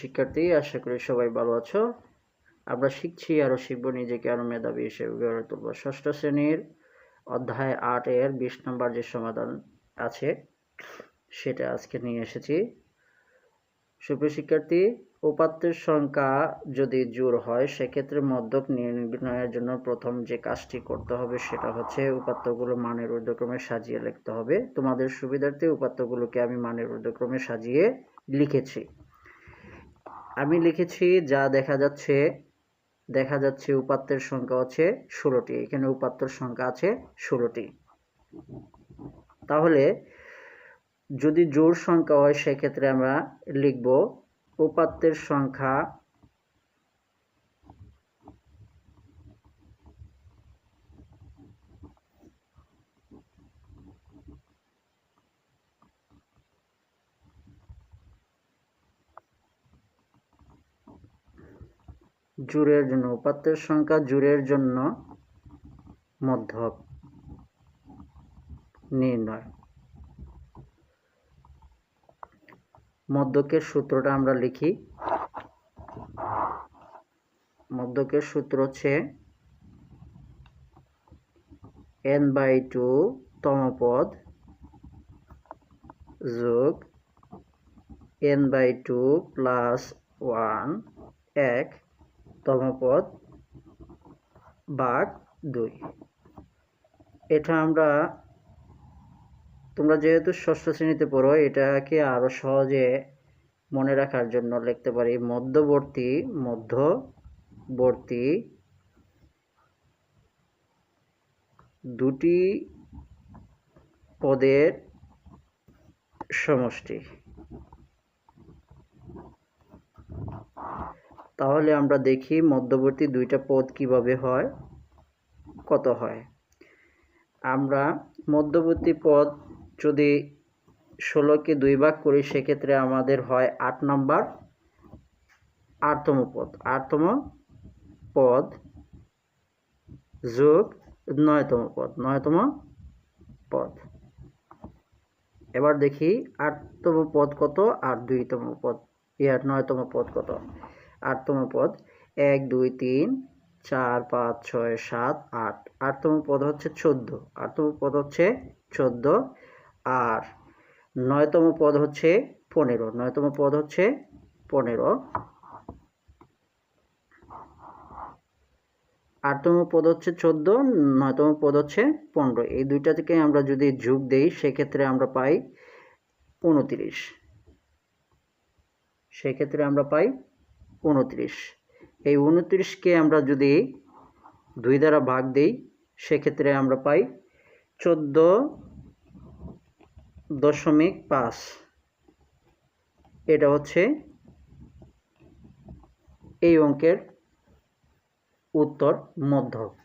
শিক্ষার্থী, আশা করি সবাই ভালো আছো। আমরা শিখছি, আরও শিখব নিজেকে আরও মেধাবী হিসেবে গড়ে তুলবো। ষষ্ঠ শ্রেণির অধ্যায় আট এর বিশ নম্বর যে সমাধান আছে, সেটা আজকে নিয়ে এসেছি। সুপ্রিয় শিক্ষার্থী, উপাত্তের সংখ্যা যদি জোর হয়, সেক্ষেত্রে মধ্যক নির্ণয়ের জন্য প্রথম যে কাজটি করতে হবে, সেটা হচ্ছে উপাত্তগুলো মানের ঊর্ধ্বক্রমে সাজিয়ে লিখতে হবে। তোমাদের সুবিধার্থে উপাত্তগুলোকে আমি মানের ঊর্ধ্বক্রমে সাজিয়ে লিখেছি। আমি লিখেছি যা দেখা যাচ্ছে দেখা যাচ্ছে উপাত্তের সংখ্যা হচ্ছে ষোলোটি। এখানে উপাত্তর সংখ্যা আছে ষোলোটি। তাহলে যদি জোর সংখ্যা হয়, সেক্ষেত্রে আমরা লিখব উপাত্তের সংখ্যা জুড়ের জন্য, উপাত্তের সংখ্যা জুড়ের জন্য মধ্যক নির্ণয়। মধ্যকের সূত্রটা আমরা লিখি। মধ্যকের সূত্র হচ্ছে এন বাই টু তমপদ যোগ n by two plus one, এক তম বাঘ দুই। এটা আমরা, তোমরা যেহেতু ষষ্ঠ শ্রেণীতে পড়ো, এটাকে আরও সহজে মনে রাখার জন্য লিখতে পারি মধ্যবর্তী মধ্যবর্তী দুটি পদের সমষ্টি। তাহলে আমরা দেখি মধ্যবর্তী দুইটা পদ কীভাবে হয়, কত হয়। আমরা মধ্যবর্তী পদ যদি ষোলোকে দুই ভাগ করি, সেক্ষেত্রে আমাদের হয় আট নম্বর আটতম পদ। আটতম পদ যোগ নয়তম পদ নয়তম পদ। এবার দেখি আটতম পদ কত আর দুইতম পদ, ইয়ার নয়তম পদ কত। আটতম পদ, এক, দুই, তিন, চার, পাঁচ, ছয়, সাত, আট। আটতম পদ হচ্ছে চোদ্দ। আটতম পদ হচ্ছে চোদ্দ। আর নয়তম পদ হচ্ছে পনেরো। নয়তম পদ হচ্ছে পনেরো। আটতম পদ হচ্ছে চোদ্দ, নয়তম পদ হচ্ছে পনেরো। এই দুইটা থেকে আমরা যদি যোগ দেই, সেক্ষেত্রে আমরা পাই উনত্রিশ। সেক্ষেত্রে আমরা পাই উনত্রিশ। এই উনত্রিশকে আমরা যদি দুই দ্বারা ভাগ দিই, সেক্ষেত্রে আমরা পাই চোদ্দ দশমিক পাঁচ। এটা হচ্ছে এই অঙ্কের উত্তর মধ্যক।